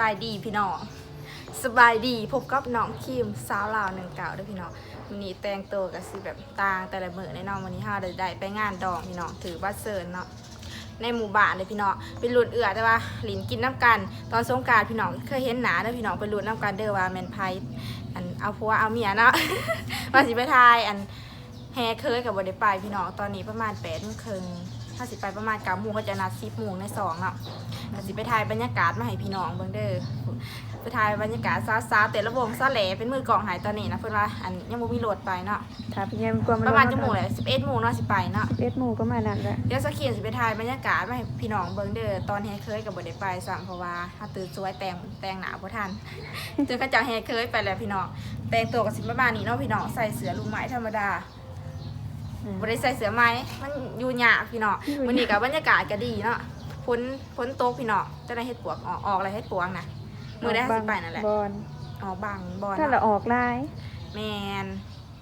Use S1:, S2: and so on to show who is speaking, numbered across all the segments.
S1: บายดีพี่น้องสบายดีพบกับน้องคิมสาวลาวหนึ่งเก่าด้วยพี่น้องวันนี้แต่งตัวกับสิแบบต่างแต่ละมือในน้องวันนี้ห้าได้ได้ไปงานดองพี่น้องถือบัตรเซิร์นเนาะในหมู่บ้านเลยพี่น้องเป็นรุ่นเอือแต่ว่าหลินกินน้ำกัน ตอนสงกรารพี่น้องเคยเห็นหนาเด้อพี่น้องเป็นรุ่นน้ำกันเด้อว่าแมนไพอันเอาผัวเอาเมียเนาะว่าสิไปทายอันแฮเคยกับบไดไปพี่น้องตอนนี้ประมาณแปดโมงครึ่ง ถ้าสิไปประมาณเก้าโมงเขาจะนัดสิบโมงในสองเนาะก็สิไปถ่ายบรรยากาศมาให้พี่น้องเบิ่งเด้อไปถ่ายบรรยากาศซาวๆแต่ละวงซาแหลเป็นมือกลองหายตอนนี้นะเพิ่นว่าอันยังบ่มีโหลดไปเนาะ
S2: ถ้าพี่ยังกลัวมัน
S1: ประมาณจังโมงแหละ11โมงเนาะสิไปเนาะ
S2: เอ็ดหมูก็มานั่นแหละ
S1: เดี๋ยวสักเขียนสิไปถ่ายบรรยากาศมาให้พี่น้องเบิ่งเด้อตอนแฮเคยก็บ่ได้ไปซ้ํเพราะว่าถ้าตื่นสวยแต่งแต่งหน้าบ่ทันจนเขาเจ้าแฮเคยไปแล้วพี่น้องแต่งตัวก็สิประมาณนี้เนาะพี่น้องใส่เสื้อลูกไม้ธรรมดา บ่ได้ใส่เสื้อไหมมันอยู่ยากพี่น้องมื้อนี้ก็บรรยากาศก็ดีเนาะฝนฝนตกพี่น้องจะได้เฮ็ดปวกออกออกอะไรเฮ็ดปวกนะมื้อได้สิไปนั่นแหละ
S2: บอล
S1: ออกบังบอล
S2: ถ้าเราออกลาย
S1: แมน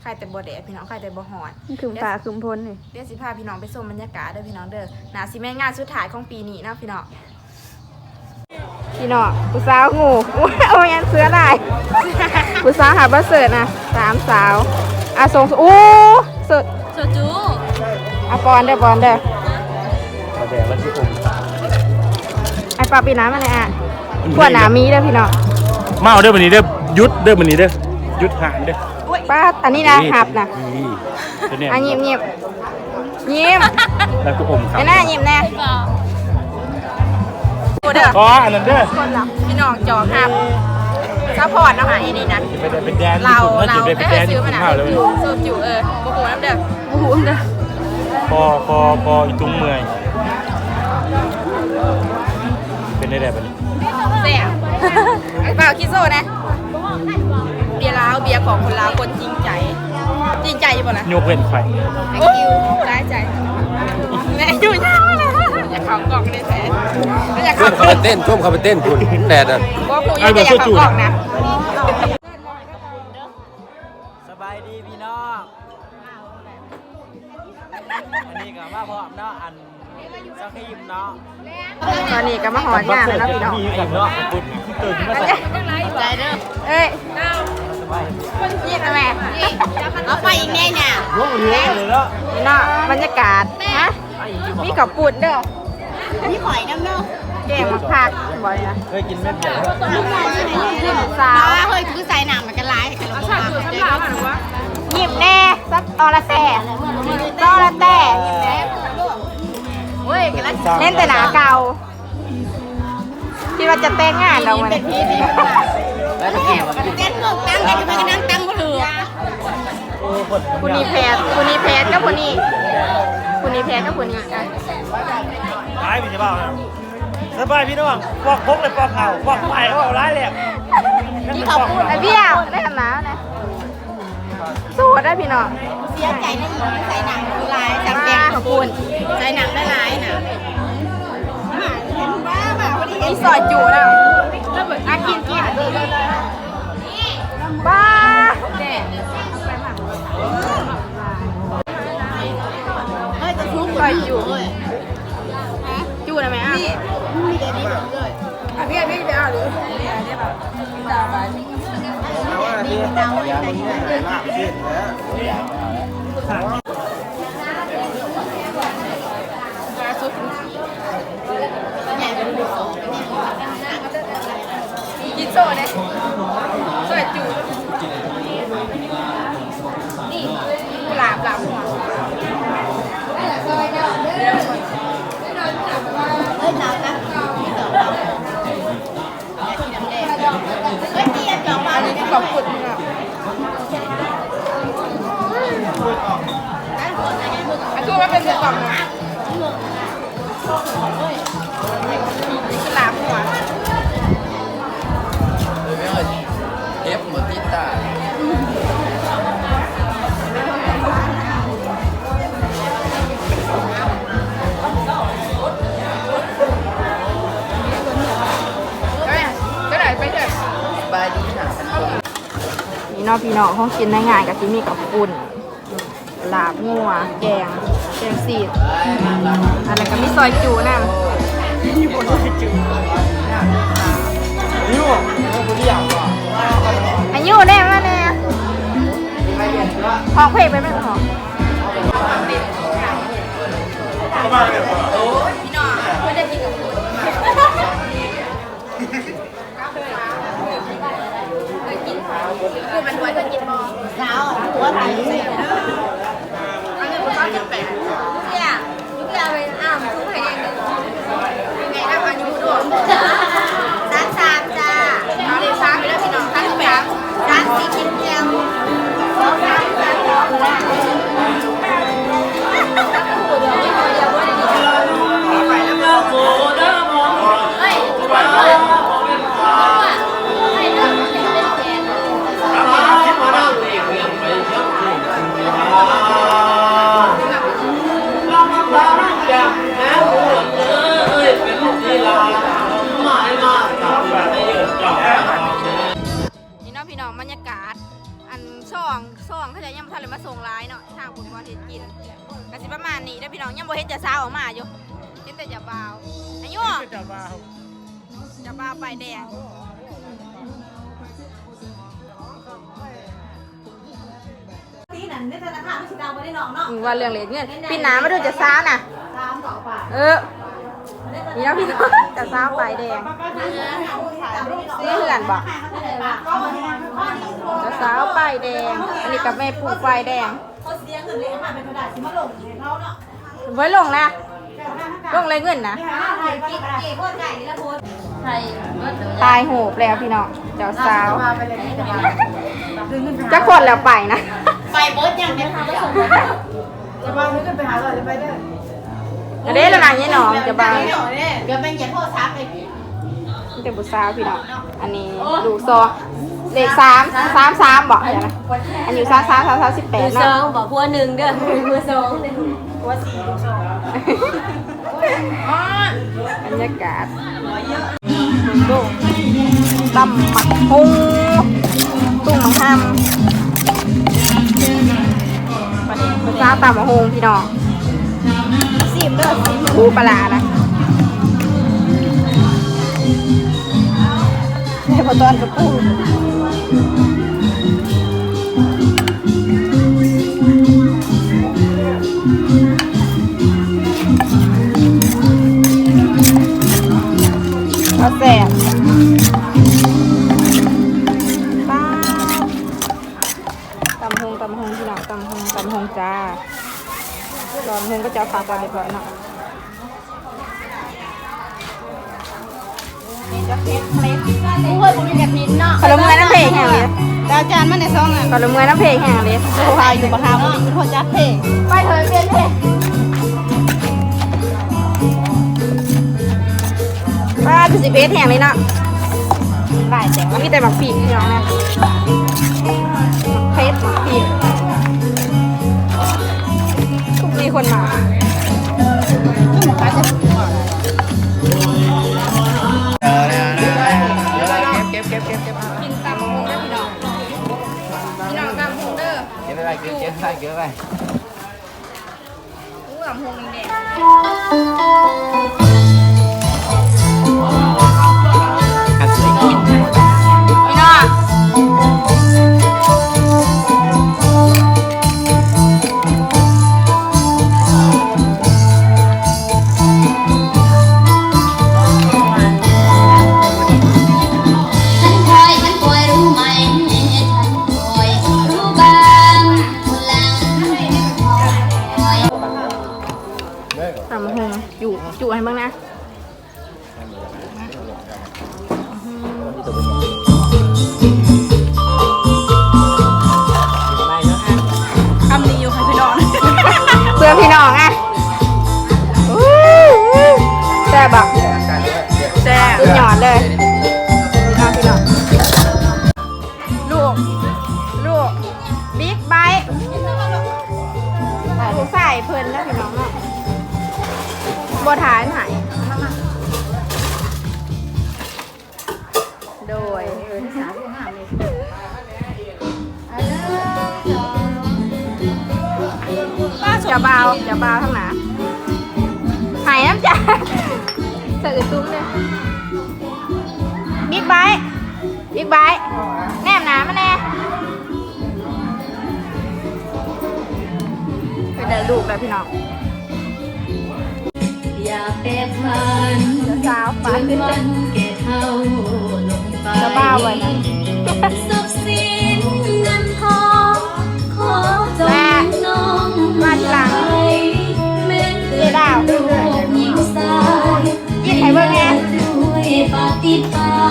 S1: ใครแต่บ่แดดพี่น้องใครแต่บ่หอน
S2: มันคือป่าคือพ้นนี่
S1: เดี๋ยวสิพาพี่น้องไปชมบรรยากาศเด้อพี่น้องเด้อหนาสิแม่งานสุดท้ายของปีนี้เนาะพี่น้องพี่น้องผู้สาวงูอุ๊ยเอายันเสื้อได้ผู้สาวหาบัสเสิร์ตนะสามสาวอะส่งโอ้สุด
S3: โซจู
S1: อะปอนเด้อปอนเด้อ
S4: มาแดงมันที่อม
S1: ไอ้ปลาปีน้ำมาเลยอะขวดหนามีเด้อพี่น้อง
S4: มาเอาเด้อวันนี้เด้อยุดเด้อวันนี้เด้อยุดหานเด้อ
S1: ป้าอันนี้นะหับนะ
S4: นี่ตัวเนี้ย
S1: อะยิ้มยิ้มยิ้ม
S4: แล้วก็อมครับ
S1: ไอ้หน้ายิ้มแน่
S3: เปล่า
S1: กูเด้อ
S4: ก็อันนั้นเด้อ
S1: คนหลับพี่น้องจอครับซัพพอร์ตเนาะค่ะอันนี้นะ
S4: จะไปเป็นแดน
S1: เรา
S4: ญี่ปุ่น
S1: เรา
S4: จะไปเป็นแดน
S1: ได้ซื้
S4: ญี่
S1: อ
S4: ปุ่
S1: มานหนั
S4: ข้าวแล้ว
S1: โซจิ๋วเออโอ้โหน้ำเด้อโอ้โห น้ำเด้อ
S4: พอพอพออีตุ้งเมื่อย เป็นได้แบบนี้
S1: เสียไอ้เปล่าคิดโซ่นะ เบียร์ลาวเบียร์ของคนลาวคนจริงใจ จริงใจอยู่ป่ะนะ
S4: ยกเว้นไข่
S1: ไอ้คิวร้ายใจแม่อยู่ยาวเลยอยากเขากล่องได้แท้ไม่อยาก
S5: ท่
S1: เขา
S5: วมเขาไปเต้นท่วมเขาไปเต้นคุณแดดอะ
S1: ว่ากูยังจะอยากเขากล่องนะ
S6: สบายดีพี่น้อง อันนี้ก็มาพร้อมเนาะอันสครีมเนาะ
S1: ตอนนี้ก็มาหอนงานแล้วเนาะพี่น้อง
S4: มีกันเนาะคุณตื่นมาใส่
S3: ใจเด้อ
S1: เอ้ยยี่ทำไม
S3: เอาไปอีกแน่เนี่ย
S4: ลงเรือเลยเนาะ
S1: นี่เนาะบรรยากาศฮะมีกับปุ่นเด้อ
S3: มีหอยน้ำเนาะ
S1: แกงมาผักบ่อยนะ
S4: เคยกินเม็ดใหญ่
S1: สาว
S3: ว่าเฮ้ยคือใส่หนังมันกันร้ายกันลงมา
S1: หยิบแน่สักตอละแต่ต
S3: เฮ้ยกันแล้ว
S1: เล่นแต่หนาเก่าคิดว่าจะแต่งงานเราวันนี้
S3: เต้นงงตั้งกันทำไมกันนั่งตั้งก็ถือ
S1: คุณนีแพทคุณนีแพทก็คุณนีคุณนีแพทก็คุณนีอะ
S4: ตายพี่จะบ้าสบายพี่น้องปอกพกเลยปอกเข่าปอกใหม่เขาเอาร้ายเลย
S1: นี่ขอบคุณไอ้เบี้ยวได้ทำหนาวนะ สู้ได้พี่น้อง
S3: เสียใจนะอีใส่หนังคือร้ายจำเป็น
S1: ขอบคุณ
S3: ใส่หนังได้ร้ายนะเห็นบ้าแบบพอดี
S1: มีซอยจูนะอากินกินบ้า
S3: เฮ้ยจะทุบ
S1: ซอยจู
S3: เลย
S1: จูนะแม่อะ
S3: มีแต่นี้เลย
S1: อะพี่พี่ไปเอาหรือ
S3: นี่ เตาใส่เงิน
S1: กินโซ่เนี่ยซอยจูนี่หลาบหลาบหัว
S3: เฮ้ยหนาวนะนี่เตาเราอยากกินน้ำแดงเฮ้ยเตี้ยจองมาเลยนะ
S1: ขอบคุณอะอัน คือว่าเป็นเสือกล่องนะนอหลาบหัว
S5: เทปหมดติดตา
S1: ก็ไหนก็ไหนไปเถอะ
S5: บายดีค่ะ
S1: นี่เนาะพี่น้องห้องกินในงานกับที่มีกับปุ่นลาบงัวแกง แกงซีดอันนั้นก็มีซอยจูนะ
S4: นี่
S1: อายุแน่มาแน่ออกเพลงไปไหมหรอพี่ พี่น้องยังบ่เห็นจะสาวออกมาอยู่เห็นแต่จะบาวอายุ
S4: จะมา
S1: จะบาวไปแดงว่าเรื่องเหรียญเงินพี่หนามาดูจะสาวน่ะเออนี่เนาะพี่น้องจะสาวไปแดงนี่เหือนบอกจะสาวป้ายแดง อันนี้กับแม่ปูป้ายแดง ไว้ลงนะ ลงเลยเงินนะตายโหบแล้วพี่น้องเจ้าสาวจะคนแล้วไปนะ
S3: ไปบดยังเนี่ยค่ะไปส่ง
S1: อันนี้ละนางยี่น้องจะบาง
S3: เดี๋ยวเป็นอย่าโทษซ้ำเลย
S1: นี่เป็นบุษาวพี่น้องอันนี้ดูซอ เลขสามสามสามบอกเดี๋ยวนะอันอยู่สามสามสามสามสิบแปดนะ
S2: บอกพัวหนึ่งเด้อพัวสอง
S1: บรรยากาศดูตำหมักฮุงตุ้งมังทำภาษาตำหมักฮุงพี่น้องซีมเด้อซีมคูปลาร้านะในพอตอนกระปูเอา มัน
S3: ในซองอะ
S1: ขนมเงยน้ำเพลงแห่งเลย
S3: โอ้ยอยู่บักฮามมันหัวจัดเพลง
S1: ไปเถอะเปลี่ยนเพลงป้าดูสิเพชรแห่งเลยเนาะ
S3: หลายแต่
S1: มันมีแต่หมักผีพี่น้องนะเพชรผีทุกมีคนมากินตาม เก็
S5: บไปเก็บเก็
S1: น้องลูก ลูก บิ๊กไบค์ลูกใส่เพลินแล้วพี่น้องเนาะบัวฐานหายโดยจะเบาจะเบาทั้งหนาหายน้ำจ่าใส่ตุ้มเลยบิ๊กไบค์ บิ๊กไบค์แนมหนามาแน่ไปเดินลูกแล้วพี่น้อง
S2: อยากแปรพัน
S1: สาว
S2: จ
S1: ฟ้านขึ้น
S2: วันแก่เท่าลงไป
S1: จะบ้าไว้นะ
S2: ทรัพย์สินเงินทองขอจงน้องแม่นเกิดลูกหญิงสาย
S1: ยินให้เบิ่งแน่
S2: ด้วยปฏิปาบัด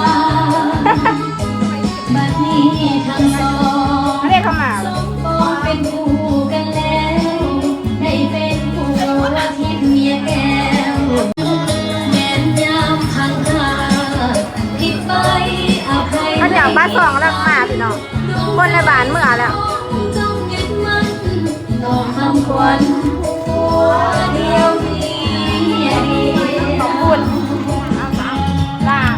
S2: คน
S1: ในบ้านเมื่อแล้ว
S2: จงยึดมั่นน้อคำควันหัวเดียวเมียเดียว
S1: ขอบคุณเอาสามลาบ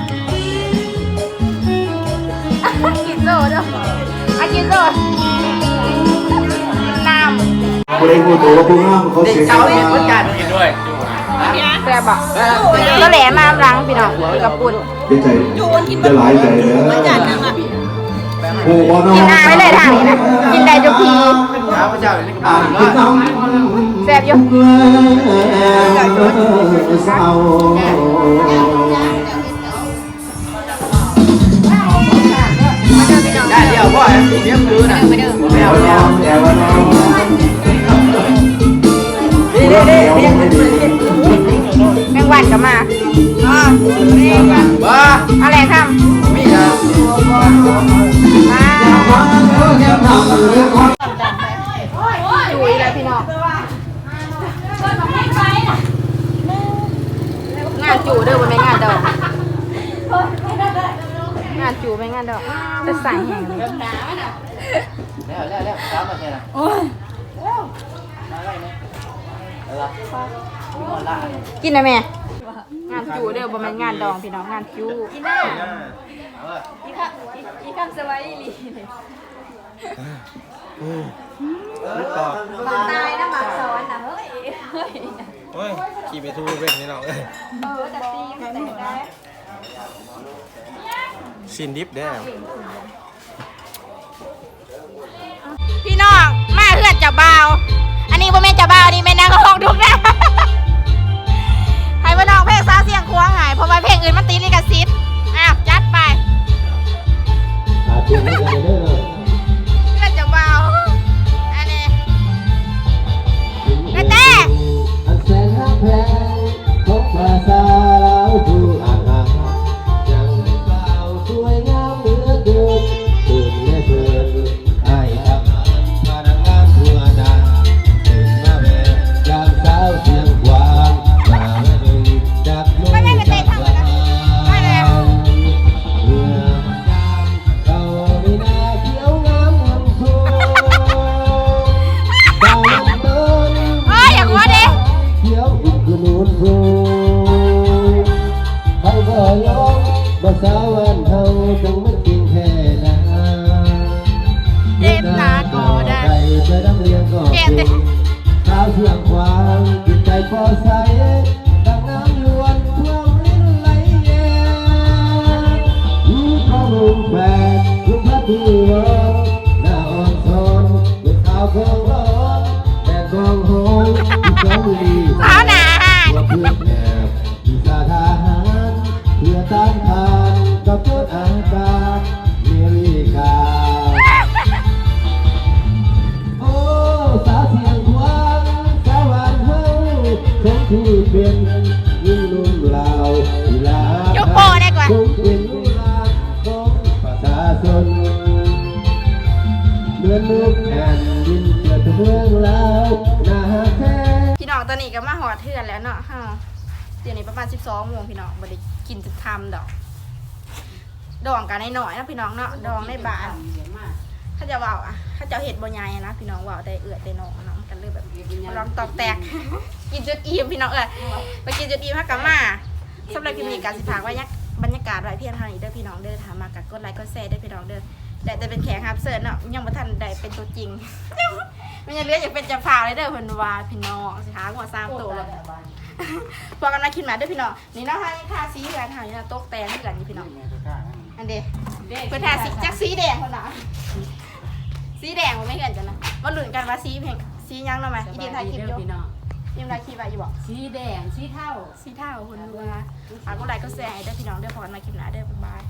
S1: กินโซ่ด้วยอะกินโซ่น้ำ
S7: บริกูตัวผู้ามเขาเสีย
S5: เช้าเห็นเหมือนกัน
S6: กินด้วย
S1: แซ่บอกก็แหลมมาล้างพี่น้องกับปุ่น
S7: ใจจะหลายใจเลยโอ้โหน้อง
S1: กินอาไม่เลยทางนี้นะ กินได้จุกที
S5: ข้าพเจ้าเล็ก
S7: อ่า
S5: น้านย
S7: กินน้ำ
S1: แซ่บอยู่
S7: เศร้า
S5: ได้เดี๋ยวพ่อเลี้ยงดูนะไม่เอา
S7: แอ
S5: แล้ว
S7: วน้องแอวน้องเด้เด้เด้
S1: แมงวันก็มา
S5: บ้า
S1: อะไรท
S5: มีน
S1: งานจูเด้อบ่แม่นงานดอกงานจูไม่งานดอกแต่ใส่แห้งเลย
S5: แล้วแล้วแล้วเช้ามาใช่ไหมโอ้ยมาไว้เนี่ยอะไรมีคนละ
S1: กินนะแม่งานจูเด้อบ่แม่นงานดองพี่น้องงานจูกินได้
S2: อีคำสบายลี
S3: ตายนะหมาสอนนะเฮ้ย
S4: โอ้ยขี่ไปทูเป็นนี่เราเอ้ย
S3: เออแต่ตีแต่ได้
S4: ชินดิฟได้
S1: พี่น้องมาเพื่อนเจ้าบ่าวอันนี้บ่อแม่เจ้าบ่าวนี่แม่นางก็ห้องทุกนะให้มาน้องเพลงซาเสียงควงหายเพราะว่าเพลงอื่นมันตีลิขสิทธิ์อ้าวจัดไป
S7: Ini dari. สาวันเฮาจงไม่กินแค่นา
S1: เด็ดหนาก็ได้
S7: ใจจะดำเรียงก็
S1: เก็
S7: เก่
S1: บ
S7: ง
S1: ดิ
S7: ข้าวเสียงควางกินใจพอใส เดื
S1: อน
S7: ลูกแผ่นดินเกิดเมืองลาวนาแท้
S1: พี่น้องตอนนี้ก็มาหอดเทือนแล้วเนาะฮะเดี๋ยวนี้ประมาณ 12โมงพี่น้องบ่ได้กินจะทำดอก ดองกันหน่อยๆนะพี่น้องเนาะ ดองในบ้าน ถ้าจะเว่าอะถ้าจะเห็ดบ่ใหญ่นะพี่น้องเว่าแต่เอือดแต่น้องเนาะกันเลยแบบลองตอกแตก กินจนอิ่มพี่น้องเอ้ยไปกินจนอิ่มฮักกะมาสำหรับคลิปนี้การสิพากไว้ยักบรรยากาศไว้เพียงเท่านี้เด้อพี่น้องเด้อถามมากับกดไลค์กดแชร์เด้อพี่น้องเด้อ แต่จะเป็นแขกรับเสิร์ฟเนาะยังบ่ทันได้เป็นตัวจริง มันยังเหลืออยากเป็นเจะพาวเลยเด้อเพิ่นว่าพี่น้องสิหาหัวสร้างตัวเลยพอกันมาคิดมาเด้วยพี่น้องนี่เนาะให้ทาสีกันค่ะนี่เนาะโต๊ะแตงด้วยกันนี่พี่น้องอันเด้เพื่อนทาสีจักสีแดงคนน่ะสีแดงมันไม่เห็นจังนะมาหลุนกันว่าสีเพลงสีหยังเนาะไหมอีเดียนถ่ายคลิปอยู่ยิมถ่ายคลิปไว้อยู่บอก
S3: สีแดงสีเทา
S1: สีเท่าคนดูนะอะก็ไลค์ก็แชร์ให้ได้อพี่น้องเด้อพอกันใหมาคลิปหน้าเด้อบ๊ายบาย